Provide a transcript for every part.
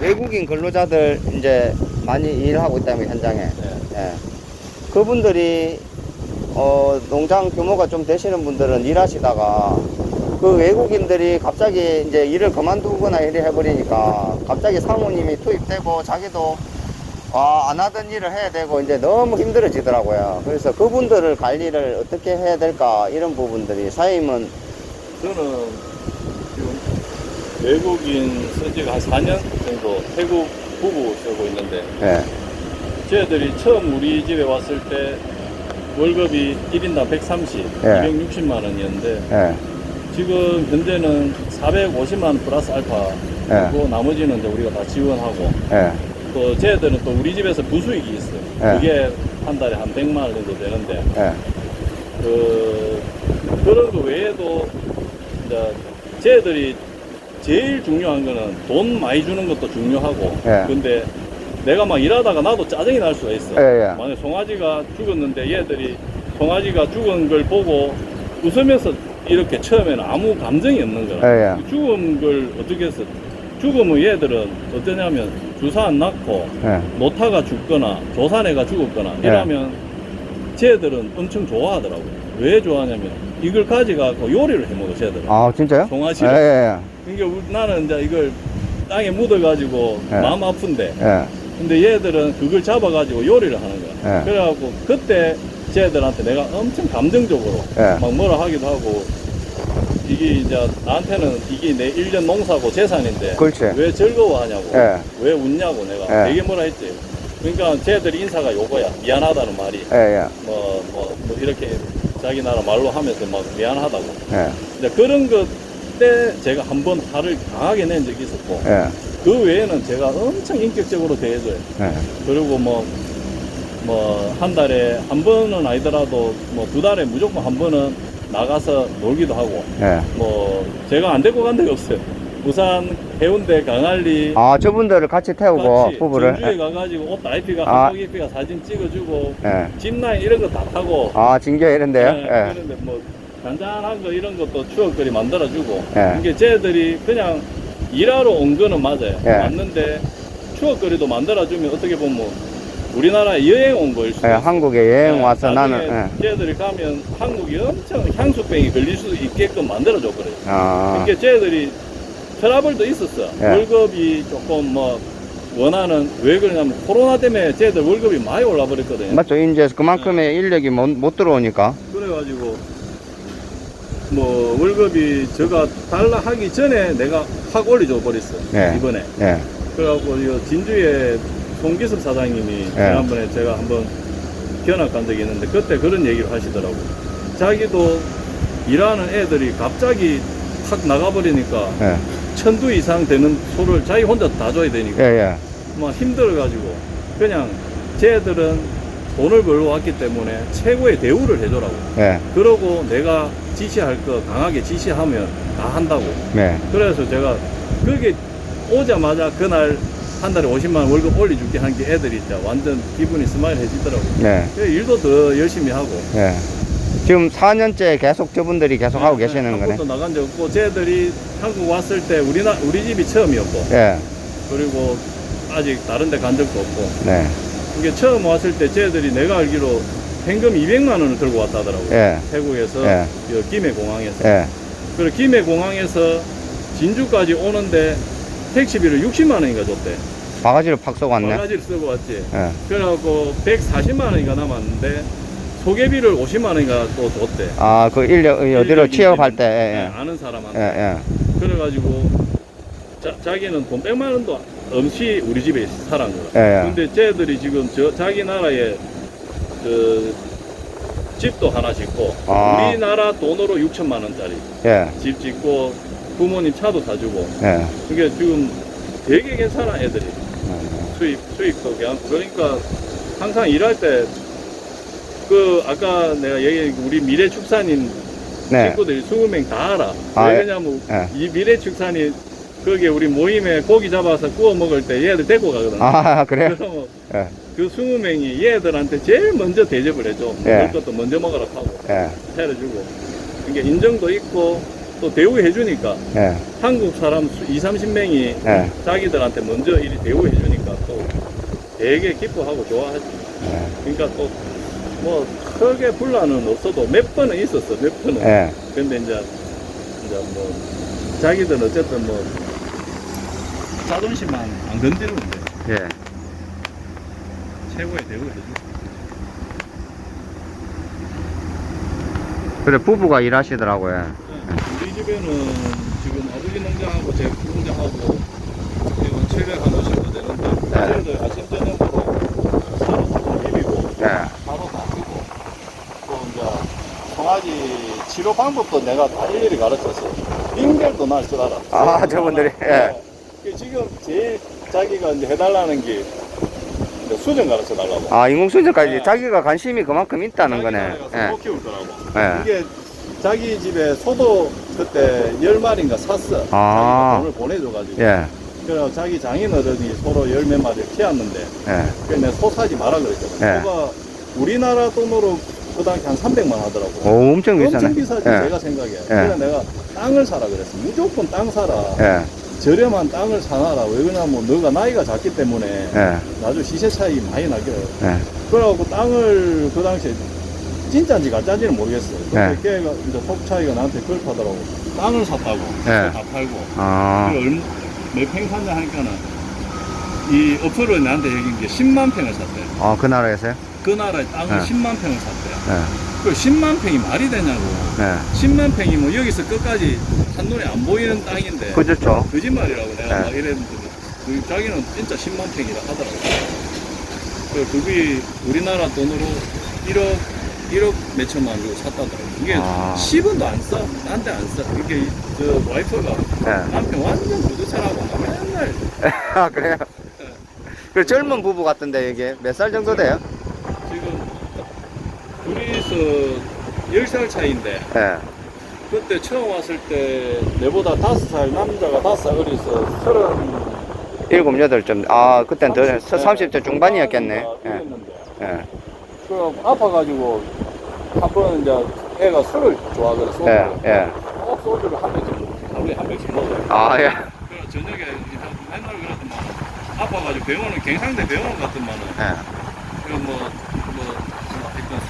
외국인 근로자들 이제 많이 일하고 있다면 현장에. 예. 그분들이 어, 농장 규모가 좀 되시는 분들은 일하시다가 그 외국인들이 갑자기 이제 일을 그만두거나 이래 해버리니까 갑자기 사모님이 투입되고 자기도 아, 안 하던 일을 해야 되고 이제 너무 힘들어지더라고요. 그래서 그분들을 관리를 어떻게 해야 될까 이런 부분들이 사임은 저는 외국인 쓴 지가 한 4년 정도 태국 부부 쓰고 있는데 예, 쟤들이 처음 우리 집에 왔을 때 월급이 1인당 130, 예. 260만 원이었는데 예, 지금 현재는 450만 원 플러스 알파 예. 나머지는 이제 우리가 다 지원하고 예, 또 쟤들은 또 우리 집에서 부수익이 있어요. 예. 그게 한 달에 한 100만 원 정도 되는데 예, 그 그런 거 외에도 이제 쟤들이 제일 중요한 거는 돈 많이 주는 것도 중요하고 예. 근데 내가 막 일하다가 나도 짜증이 날 수가 있어 예, 예. 만약 송아지가 죽었는데 얘들이 송아지가 죽은 걸 보고 웃으면서 이렇게 처음에는 아무 감정이 없는 거야 예, 예. 죽은 걸 어떻게 해서 죽으면 얘들은 어떠냐면 주사 안 낳고 예. 노타가 죽거나 조산애가 죽었거나 예. 이러면 쟤들은 엄청 좋아하더라고. 왜 좋아하냐면 이걸 가져가고 요리를 해 먹어 쟤들은. 아, 진짜요? 송아지를. 예, 예, 그러니까 우리- 나는 이제 이걸 땅에 묻어가지고 예. 마음 아픈데 예. 근데 얘들은 그걸 잡아가지고 요리를 하는 거야. 예. 그래갖고 그때 쟤들한테 내가 엄청 감정적으로 예. 막 뭐라 하기도 하고 이게 이제 나한테는 이게 내 1년 농사고 재산인데 그렇지. 왜 즐거워하냐고 예. 왜 웃냐고 내가 예. 되게 뭐라 했지 그러니까 쟤들 인사가 요거야 미안하다는 말이 예, 예. 뭐, 뭐, 뭐 이렇게 자기 나라 말로 하면서 막 미안하다고 예. 이제 그런 것 때 제가 한 번 화를 강하게 낸 적이 있었고 예. 그 외에는 제가 엄청 인격적으로 대해줘요 예. 그리고 뭐, 뭐, 한 달에 한 번은 아니더라도 뭐 두 달에 무조건 한 번은 나가서 놀기도 하고, 예. 뭐, 제가 안 데리고 간 데가 없어요. 부산, 해운대, 강할리, 아, 저분들을 같이 태우고 같이 부부를. 전주에 가가지고 옷 나이피가, 아. 한복 입피가 사진 찍어주고, 예. 짚라인 이런 거 다 타고, 아, 진짜 이런데요? 네, 예. 그런데 뭐, 잔잔한 거 이런 것도 추억거리 만들어주고, 예. 이게 쟤들이 그냥 일하러 온 거는 맞아요. 예. 맞는데, 추억거리도 만들어주면 어떻게 보면 우리나라에 여행 온 거일 수도 예, 있어요. 한국에 여행 네, 와서 나는, 예. 쟤들이 가면 한국이 엄청 향수병이 걸릴 수 있게끔 만들어줬거든요. 아, 그러니까 쟤들이 트러블도 있었어. 예. 월급이 조금 뭐 원하는 왜 그러냐면 코로나 때문에 쟤들 월급이 많이 올라 버렸거든요. 맞죠. 이제 그만큼의 인력이 못, 못 들어오니까. 그래가지고 뭐 월급이 저가 달라 하기 전에 내가 확 올려줘 버렸어. 예. 이번에. 예. 그래갖고 이 진주에 송기석 사장님이 예. 지난번에 제가 한번 견학 간 적이 있는데 그때 그런 얘기를 하시더라고. 자기도 일하는 애들이 갑자기 확 나가버리니까 예. 천두 이상 되는 소를 자기 혼자 다 줘야 되니까 예, 예. 막 힘들어가지고 그냥 쟤들은 돈을 벌러 왔기 때문에 최고의 대우를 해줘라고. 예. 그러고 내가 지시할 거 강하게 지시하면 다 한다고. 네. 그래서 제가 그게 오자마자 그날 한 달에 50만 원 월급 올려줄게 한 게 애들이 진짜 완전 기분이 스마일 해지더라고. 네. 그래서 일도 더 열심히 하고. 예. 지금 4년째 계속 저분들이 계속 하고 네, 계시는 한 거네. 번도 나간 적 없고 쟤들이 한국 왔을 때 우리나 우리 집이 처음이었고 예. 그리고 아직 다른 데 간 적도 없고 네. 이게 처음 왔을 때 쟤들이 내가 알기로 현금 200만 원을 들고 왔다더라고. 예. 태국에서 예. 여 김해 공항에서. 예. 그리고 김해 공항에서 진주까지 오는데 택시비를 60만 원인가 줬대. 바가지를 팍 쏘고 왔네. 바가지를 쓰고 왔지. 예. 그래갖고 140만 원인가 남았는데 소개비를 50만 원인가 또 줬대. 아, 그 인력, 어디로 인력이 취업할 때, 네, 예, 아는 예. 사람한테. 예, 예. 그래가지고 자, 자기는 돈 100만 원도 없이 우리 집에 살은 거야. 예, 예. 근데 쟤들이 지금 저 자기 나라에 그 집도 하나 짓고 아. 우리나라 돈으로 6천만 원짜리 예. 집 짓고 부모님 차도 사주고 예. 그게 지금 되게 괜찮아 애들이 예. 수입 수입도 그냥 그러니까 항상 일할 때 그 아까 내가 얘기한 그 우리 미래 축산인 네. 친구들이 20명 다 알아. 아, 예. 왜냐면 예. 이 미래 축산이 거기에 우리 모임에 고기 잡아서 구워 먹을 때 얘들 데리고 가거든. 아, 그래요? 그러면 예. 그 20명이 얘들한테 제일 먼저 대접을 해줘. 예. 먹을 것도 먼저 먹으라 하고 예. 차려주고. 그러니까 인정도 있고 또 대우해 주니까 예, 한국 사람 2, 30명이 예, 자기들한테 먼저 이 대우해 주니까 또 되게 기뻐하고 좋아하지. 예, 그러니까 또 뭐 크게 분란은 없어도 몇 번은 있었어 몇 번은. 예. 근데 이제 이제 뭐 자기들은 어쨌든 뭐 자존심만 안 건드리면 돼. 예. 최고의 줘. 그래, 부부가 일하시더라고요. 우리 집에는 지금 아버지 농장하고 제 농장하고 지금 최대 한 50도 되는데 네. 저희들 아침 저녁으로 사로 조금 비비고 예. 바로 다 쓰고 또 이제 송아지 치료 방법도 내가 다 일일이 가르쳤어. 인결도 날 줄 알아. 아, 저분들이? 예. 네. 그 지금 제일 자기가 이제 해달라는 게 이제 수정 가르쳐 달라고. 아, 인공수정까지 네. 자기가 관심이 그만큼 있다는 거네. 자기 나라에 가서 소 키울 거라고. 예. 이게 자기 집에 소도 그때 열 마리인가 샀어. 아. 돈을 보내줘가지고. 예. 그래서 자기 장인 어른이 소로 열 몇 마리를 키웠는데 예. 그래서 내가 소 사지 마라 그랬거든. 네. 소가 우리나라 돈으로 그 당시 한 300만 하더라고. 오, 엄청 비싸네. 엄청 비싸지 예. 제가 생각에. 그래서 내가 땅을 사라 그랬어. 무조건 땅 사라. 예. 저렴한 땅을 사놔라. 왜 그러냐면 너가 나이가 작기 때문에 예. 나중 시세 차이 많이 나게. 예. 그래갖고 땅을 그 당시에 진짜인지 가짜인지는 모르겠어. 근데 네. 걔가 이제 속 차이가 나한테 그걸 하더라고. 땅을 샀다고. 네. 다 팔고. 아. 그리고 얼마- 몇평 샀냐 하니까는 이 어플을 나한테 얘기한 게 10만 평을 샀대. 어, 그 나라에서요? 그 나라에 땅을 네. 10만 평을 샀대. 예. 그 10만 평이 말이 되냐고. 예. 10만 평이면 여기서 끝까지 한눈에 안 보이는 땅인데. 그렇죠. 거짓말이라고 내가 네. 막 이랬는데 그 자기는 진짜 10만 평이라 하더라고. 그 그게 우리나라 돈으로 1억 1억 몇천만 원 주고 샀다더라고. 이게 아. 10원도 안 써. 딴데안 써. 이게 저 와이프가 예. 남편 완전 부두차라고 맨날 아, 그래요? 그 젊은 부부 같은데, 이게 몇 살 정도 돼요? 지금 둘이서 10살 차이인데 예. 그때 처음 왔을 때 내보다 5살 남자가 5살 어려서 서른 일곱, 여덟 점. 아, 그땐 더, 30, 30대 중반이었겠네. 예. 예. 예. 그 아파가지고 한 번 이제 애가 술을 좋아하거든 소주를 예. 예. 꼭 소주를 한 병씩 하루에 한 병씩 먹어요 아, 예. 그래서 저녁에 맨날 그러더만 아파가지고 병원은 경상대 병원 갔더만은 예. 그뭐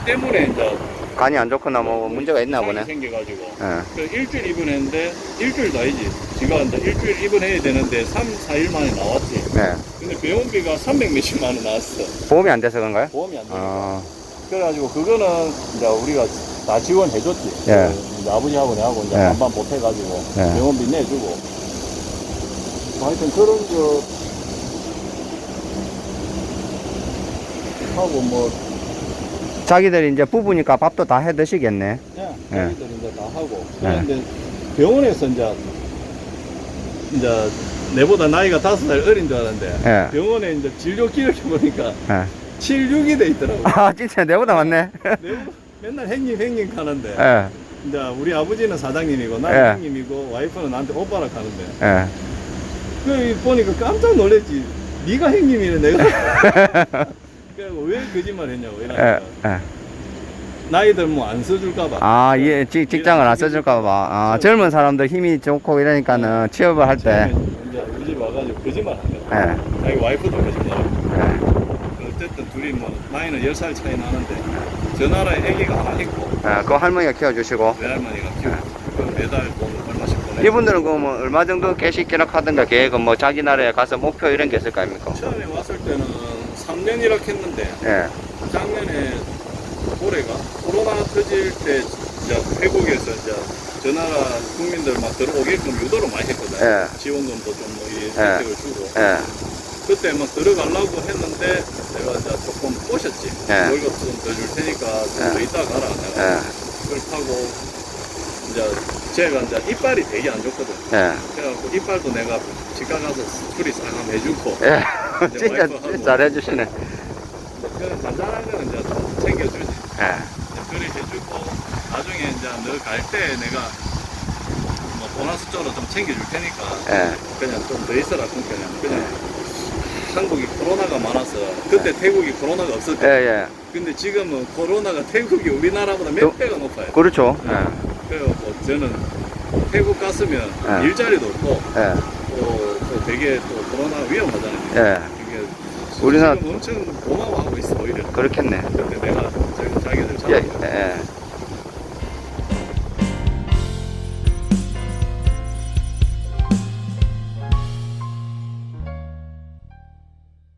술 때문에 이제 간이 안 좋거나 뭐 문제가 있나 보네. 생겨가지고 예. 그 일주일 입원했는데 일주일도 아니지 지가 이제 일주일 입원해야 되는데 3, 4일 만에 나왔지 예. 근데 병원비가 300 몇십만 원 나왔어 보험이 안 돼서 그런가요? 보험이 안 되니까 아, 그래가지고 그거는 이제 우리가 다 지원해줬지. 예. 그 이제 아버지하고 내하고 이제 예. 반반 못해가지고 예. 병원비 내주고. 뭐 하여튼 그런 거 하고 뭐 자기들이 이제 부부니까 밥도 다 해 드시겠네. 그냥 예. 자기들 이제 다 하고. 그런데 병원에서 이제 이제 내보다 나이가 다섯 살 어린 줄 알았는데 예. 병원에 이제 진료 기록해 보니까 예. 76이 돼 있더라고. 아, 진짜 내보다 많네. 내보다 맨날 행님 행님 가는데. 예. 이제 우리 아버지는 사장님이고 나 예. 형님이고 와이프는 나한테 오빠라 하는데 예. 그 보니까 깜짝 놀랐지 네가 형님이네 내가 그리고 왜 거짓말 했냐고 예. 예. 나이 들면 안 써줄까봐 아, 예, 직, 직장을 안 써줄까봐. 아, 젊은 사람들 힘이 좋고 이러니까는 취업을 할 때. 이제 우리 집 와가지고 거짓말 한 거야 예. 자기 와이프도 거짓말하고 예. 어쨌든 둘이 뭐 나이는 10살 차이 나는데 저 나라에 아기가 하나 있고 예. 그 할머니가 키워주시고. 외할머니가 키우고 그 매달 돈 얼마씩 보내 이분들은 그뭐 얼마 정도 계식 계획하든가 계획은 뭐 자기 나라에 가서 목표 이런 게 있을 거 아닙니까? 처음에 왔을 때는 3년이라 했는데 예. 작년에 올해가 코로나 터질 때 이제 태국에서 이제 저 나라 국민들 막 들어오게끔 유도를 많이 했거든. 예. 지원금도 좀뭐 예. 혜택을 주고. 예. 그때 막 들어가려고 했는데 내가 이제 조금 꼬셨지. 예. 월급 좀 더 줄 테니까 좀더 예. 이따 가라. 내가 예. 그걸 하고 이제 제가 이제 이빨이 되게 안 좋거든. 예. 그래갖고 이빨도 내가 치과 가서 수리 싹 한번 해주고. 진짜, 잘해주시네. 그 간단한 거는 이제 좀 챙겨주지. 예. 그래 해주고 나중에 이제 너 갈 때 내가 뭐 보너스 쪽으로 좀 챙겨줄 테니까 예. 그냥 좀 더 있어라 그냥 그냥 한국이 코로나가 많아서 그때 태국이 코로나가 없었대 예, 예. 근데 지금은 코로나가 태국이 우리나라보다 몇 또- 배가 높아요 그렇죠. 예. 그래갖고 저는 태국 갔으면 예. 일자리도 없고 예, 또, 또 되게 또 코로나 위험하잖아요. 예. 이게 우리나라- 지금 엄청 고마워하고 있어 오히려. 그렇겠네. 근데 내가 자기- 자기들 예. 예.